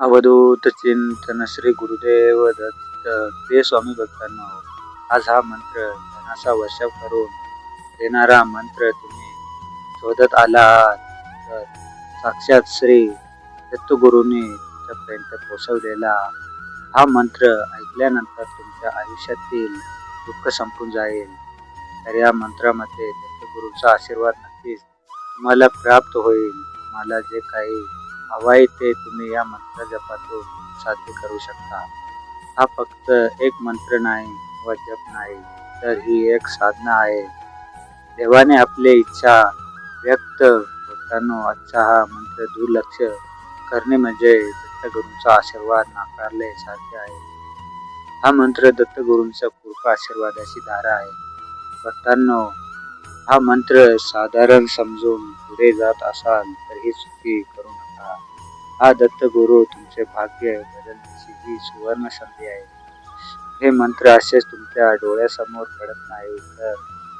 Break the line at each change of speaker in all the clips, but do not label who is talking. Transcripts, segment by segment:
अवधूत चिंतन श्री गुरुदेव दत्त. प्रिय स्वामी भक्तांनो आज हा मंत्र धनाचा वर्षाव करून देणारा मंत्र तुम्ही शोधत आला तर साक्षात श्री दत्तगुरूंनी तुमच्यापर्यंत पोचवलेला हा मंत्र ऐकल्यानंतर तुमच्या आयुष्यातील दुःख संपून जाईल. तर या मंत्रामध्ये दत्तगुरूंचा आशीर्वाद नक्कीच तुम्हाला प्राप्त होईल. मला जे काही हवाय ते तुम्ही या मंत्र जपातून साध्य करू शकता. हा फक्त एक मंत्र नाही व जप नाही तर ही एक साधना आहे. देवाने आपली इच्छा व्यक्त होताना आजचा हा मंत्र दुर्लक्ष करणे म्हणजे दत्तगुरूंचा आशीर्वाद नाकारले साध्य आहे. हा मंत्र दत्तगुरूंचा पूर्व आशीर्वादाची धारा आहे. भक्तांनो हा मंत्र साधारण समजून पुढे जात असाल तर ही चुकी नका हा दत्तगुरु तुमचे भाग्य बदलण्याची ही सुवर्ण संधी आहे. हे मंत्र असेच तुमच्या डोळ्यासमोर पडत नाही तर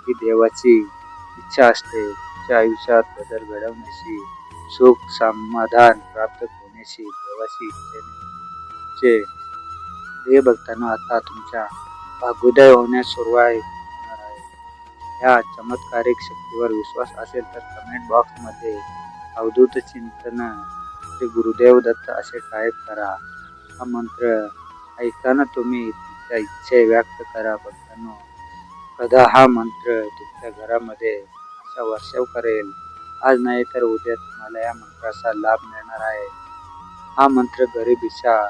ही देवाची इच्छा असते तुमच्या आयुष्यात बदल घडवण्याची सुख समाधान प्राप्त होण्याची देवाची इच्छेने प्रिय भक्तांना आता तुमच्या भाग्योदय होण्यास सुरुवात होणार आहे. या चमत्कारिक शक्तीवर विश्वास असेल तर कमेंट बॉक्समध्ये अवधूत चिंतन श्री गुरुदेव दत्त असे टाईप करा. हा मंत्र ऐकताना तुम्ही तुमच्या इच्छे व्यक्त करा भक्तांनो. कदा हा मंत्र तुमच्या घरामध्ये असा वर्षाव करेल? आज नाही तर उद्या तुम्हाला या मंत्राचा लाभ मिळणार आहे. हा मंत्र गरिबीच्या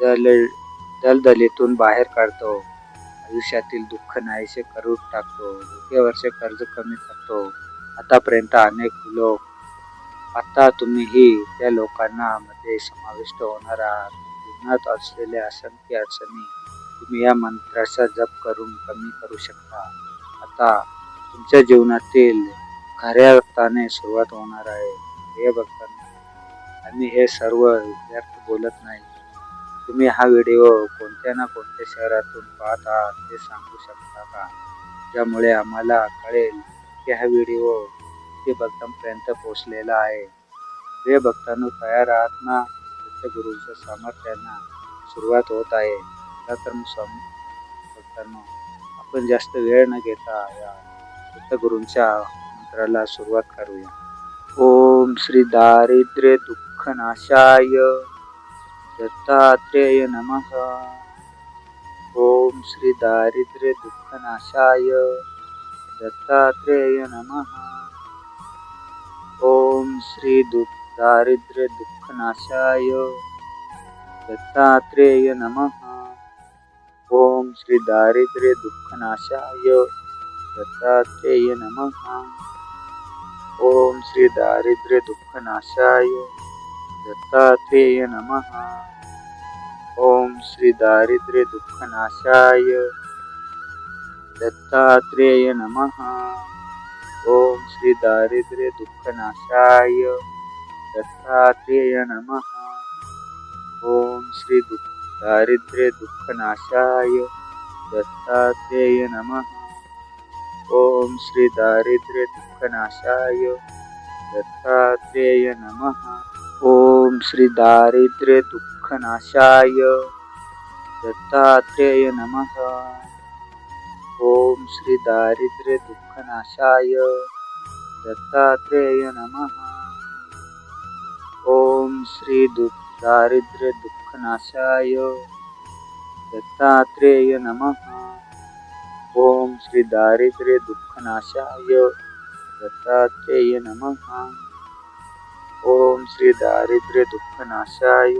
दल दलदलीतून बाहेर काढतो. आयुष्यातील दुःख नाहीसे करून टाकतो. वर्ष कर्ज कमी करतो. आतापर्यंत अनेक लोक आता तुम्हीही त्या लोकांना मध्ये समाविष्ट होणार आहात. जीवनात असलेल्या असंख्य अडचणी तुम्ही या मंत्राचा जप करून कमी करू शकता. आता तुमच्या जीवनातील खऱ्या अर्थाने सुरुवात होणार आहे. हे बघताना आम्ही हे सर्व व्यर्थ बोलत नाही. तुम्ही हा व्हिडिओ कोणत्या ना कोणत्या शहरातून पाहत आहात ते सांगू शकता का? ज्यामुळे आम्हाला कळेल की हा व्हिडिओ ते भक्तांपर्यंत पोचलेला आहे. प्रिय भक्तांनो तयार आहात ना? गुरुच्या सामर्थ्यांना सुरुवात होत आहे. तर मग स्वामी भक्तांनो आपण जास्त वेळ न घेता या गुरूंच्या मंत्राला सुरुवात करूया. ओम श्री दारिद्र्य दुःख नाशाय दत्तात्रेय नमः. ओम श्री दारिद्र्य दुःख नाशाय दत्तात्रेय नमः. ओम श्री दारिद्र्य दुःखनाशाय दत्तात्रेय नमः। ओम श्री दारिद्र्य दुःखनाशाय दत्तात्रेय नमः। ओम श्री दारिद्र्य दुःखनाशाय दत्तात्रेय नमः। ओम श्री दारिद्र्य दुःखनाशाय दत्तात्रेय नमः। ओम श्री दारिद्र्य दुःखनाशाय दत्तात्रेय नमः. ओम श्री दारिद्र्य दुःखनाशाय दत्तात्रेय नमः. ओम श्री दारिद्र्य दुःखनाशाय दत्तात्रेय नमः. ओम श्री दारिद्र्य दुःखनाशाय दत्तात्रेय नमः. ओम श्री दारिद्र्य दुःखनाशाय दत्तात्रेय नमः। ओम श्री दारिद्र्यदुःखनाशाय दुःखनाशाय दत्तात्रेय नमः। ओम श्री दारिद्र्यदुःखनाशाय दत्तात्रेय नमः। ओम श्री दारिद्र्यदुःखनाशाय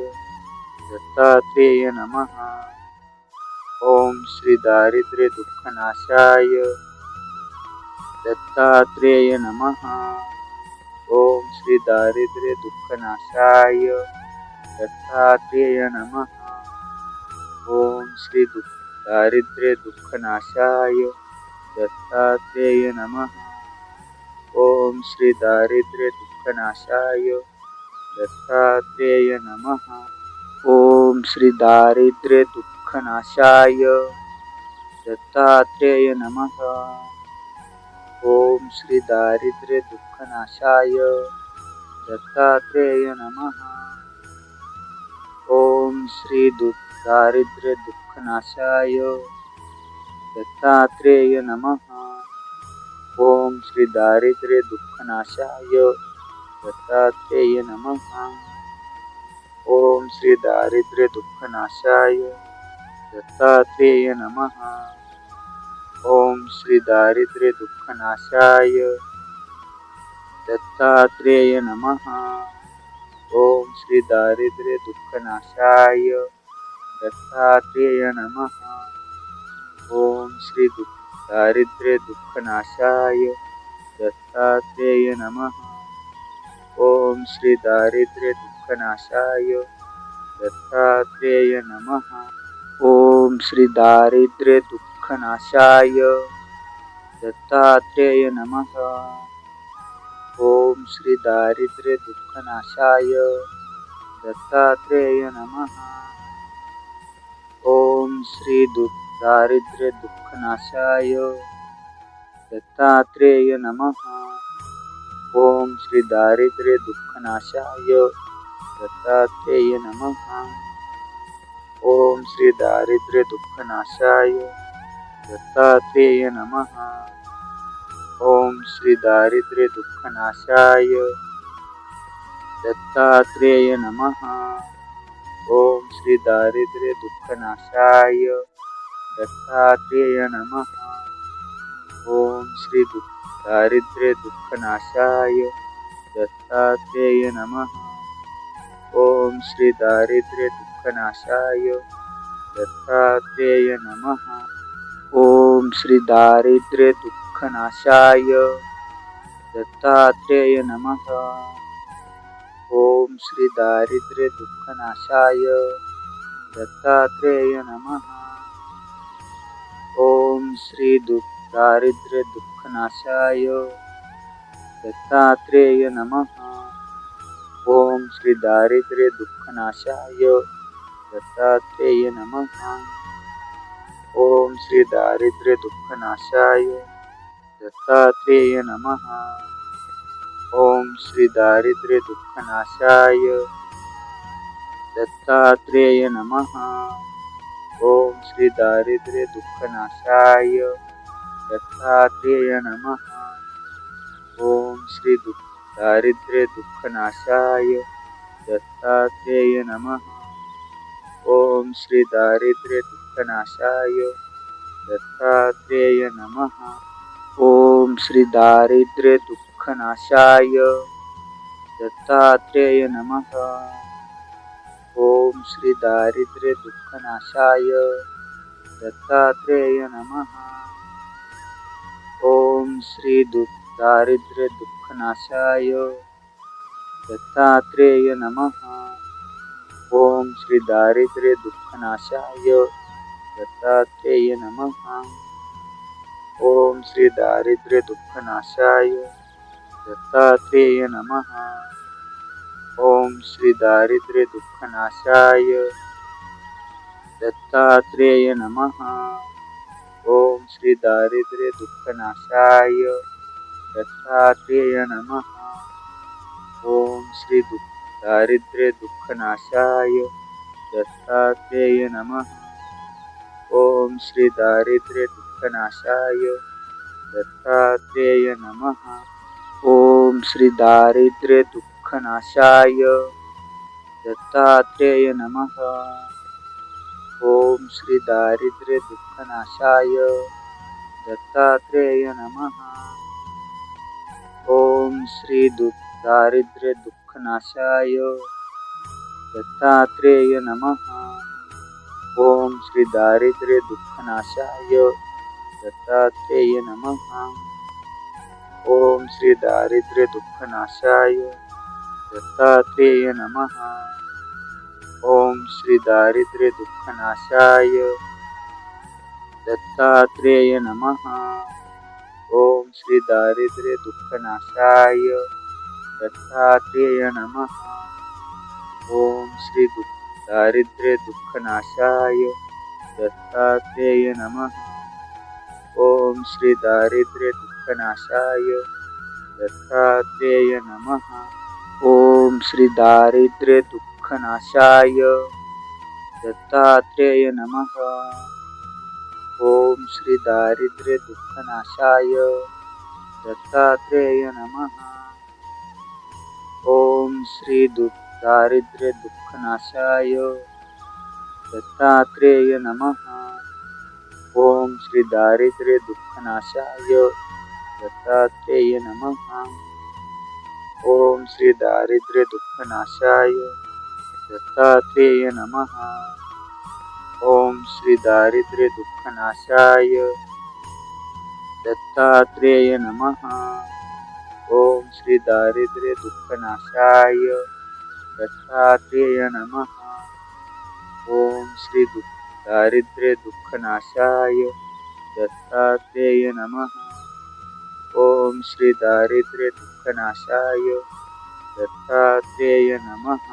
दत्तात्रेय नमः। ओम श्री दारिद्र्यदुःखनाशाय दत्तात्रेय नमः। ओम श्री दारिद्र्य दुःखनाशाय दत्तात्रेय नमः। ओम श्री दारिद्र्य दुःखनाशाय दत्तात्रेय नमः। ओम श्री दारिद्र्य दुःखनाशाय दत्तात्रेय नमः। ओम श्री दारिद्र्य दुःखनाशाय दत्तात्रेय नमः। ओम श्री दारिद्र्य दुःखनाशाय दत्तात्रेय नमः। श्री दु दारिद्र्य दुःखनाशाय दत्तात्रेय नमः। ओम श्री दारिद्र्य दुःखनाशाय दत्तात्रेय नमः। ओम श्री दारिद्र्य दुःखनाशाय दत्तात्रेय नमः। ओम श्री दारिद्र्य दुःखनाशाय दत्तात्रेय नमः। ओम श्री दारिद्र्य दुःखनाशाय दत्तात्रेय नमः। ओम श्री दु दारिद्र्य दुःखनाशाय दत्तात्रेय नमः। ओम श्री दारिद्र्य दुःखनाशाय दत्तात्रेय नमः। ओम श्री दारिद्र्य दुःखनाशाय दत्तात्रेय नमः। ओम श्री दारिद्र्य दुःखनाशाय दत्तात्रेय नमः। ओम श्री दु दारिद्र्य दुःखनाशाय दत्तात्रेय नमः। ओम श्री दारिद्र्य दुःखनाशाय दत्तात्रेय नमः। ओम श्री दारिद्र्य दुःखनाशाय दत्तात्रेय नमः। ओम श्री दारिद्र्य दुःखनाशाय। दत्तात्रेय नमः। ओम श्री दारिद्र्य दुःखनाशाय। दत्तात्रेय नमः। ओम श्री दु दारिद्र्य दुःखनाशाय। दत्तात्रेय नमः। ओम श्री दारिद्र्य दुःखनाशाय। दत्तात्रेय नमः। ओम श्री दारिद्र्य दुःखनाशाय दत्तात्रेय नमः। ओम श्री दारिद्र्य दुःखनाशाय दत्तात्रेय नमः। ओम श्री दु दारिद्र्य दुःखनाशाय दत्तात्रेय नमः। ओम श्री दारिद्र्य दुःखनाशाय दत्तात्रेय नमः। ओम श्री दारिद्र्य दुःखनाशाय दत्तात्रेय नमः। ओम श्री दारिद्र्य दुःखनाशाय दत्तात्रेय नमः। ओम श्री दारिद्र्य दुःखनाशाय दत्तात्रेय नमः। ओम श्री दु दारिद्र्य दुःखनाशाय दत्तात्रेय नमः। ओम श्री दारिद्र्य दुःखनाशाय दत्तात्रेय नमः। ॐ श्री दत्तात्रेय नमः। ॐ श्री दारिद्र्य दत्तात्रेय नमः। ॐ श्री दु दत्तात्रेय नमः। ॐ श्री दुःखनाशाय दत्तात्रेय नमः। ओम श्री दारिद्र्य दुःखनाशाय दत्तात्रेय नमः। ओम श्री दारिद्र्य दुःखनाशाय दत्तात्रेय नमः। ओम श्री दारिद्र्य दुःखनाशाय दत्तात्रेय नमः। ओम श्री दारिद्र्य दुःख नाशाय। दत्तात्रेय नमः। ओम श्री दारिद्र्य दुःखनाशाय दत्तात्रेय नमः। ओम श्री दारिद्र्य दुःखनाशाय दत्तात्रेय नमः। ओम श्री दारिद्र्य दुःखनाशाय दत्तात्रेय नमः। ओम श्री दु दारिद्र्य दुःखनाशाय दत्तात्रेय नमः। ओम श्री दारिद्र्य दुःखनाशाय दत्तात्रेय नमः। ओम श्री दारिद्र्य दुःखनाशाय दत्तात्रेय नमः। ओम श्री दारिद्र्य दुःखनाशाय दत्तात्रेय नमः। ओम श्री दारिद्र्य दुःखनाशाय दत्तात्रेय नमः। ओम श्री दुःख दारिद्र्य दुःखनाशाय दत्तात्रेय नमः। ओम श्री दारिद्र्य दुःखनाशाय दत्तात्रेय नमः। ओम श्री दारिद्र्य दुःखनाशाय दत्तात्रेय नमः। ओम श्री दारिद्र्य दुःखनाशाय दत्तात्रेय नमः। ओम श्री दुःख दारिद्र्य दुःखनाशाय दत्तात्रेय नमः। ओम श्री दारिद्र्य दुःखनाशाय दत्तात्रेय नमः। ओम श्री दारिद्र्य दुःखनाशाय दत्तात्रेय नमः। ओम श्री दारिद्र्य दुःखनाशाय दत्तात्रेय नमः। ओम श्री दारिद्र्य दुःखनाशाय दत्तात्रेय नमः। ॐ श्री दु दारिद्र्य दुःखनाशाय दत्तात्रेय नमः। ॐ श्री दारिद्र्य दुःखनाशाय दत्तात्रेय नमः।